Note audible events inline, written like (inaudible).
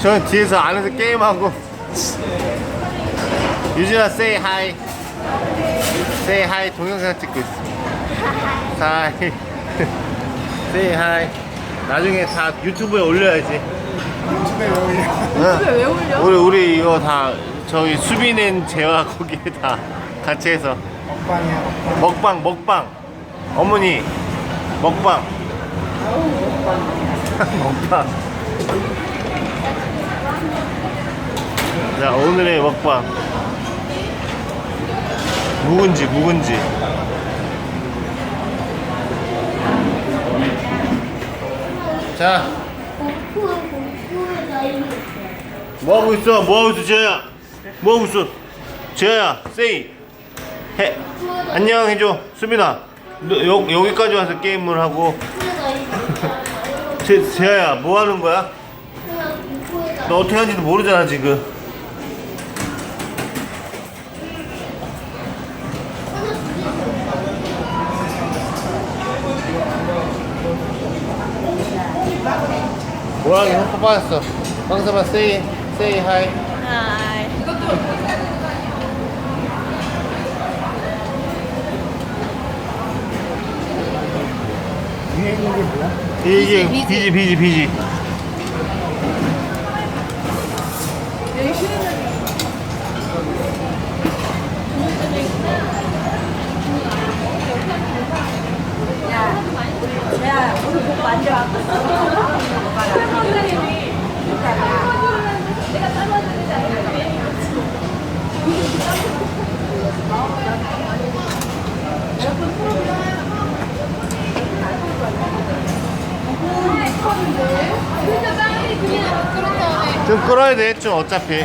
저는 뒤에서 안에서 게임하고. 유진아 say hi. Say hi. 동영상 찍고 있어. Hi. (laughs) Say hi. 나중에 다 유튜브에 올려야지. 집에 왜 올려? 응. 왜 올려? 우리 우리 이거 다 저기 수비낸 재화 거기에 다 같이 해서. 먹방이야 먹방. 먹방 먹방. 어머니 먹방 먹방. 자 오늘의 먹방. 묵은지 묵은지. 자. 뭐 하고 있어? 뭐 하고 있어 재야? 뭐 하고 있어? 재야 세이. 해. 안녕 해줘. 수빈아. 너 여, 여기까지 와서 게임을 하고 제, 재야야 뭐 하는 거야? 너 어떻게 하는지도 모르잖아 지금. 뭐라고 헛바 빠졌어. 방사봐 세이 세이 이 하이. 위에 있는 게 뭐야? 이게 비지, 비지 비지. 야, 야, 오늘 복 많이 좀 끌어야 돼 좀 어차피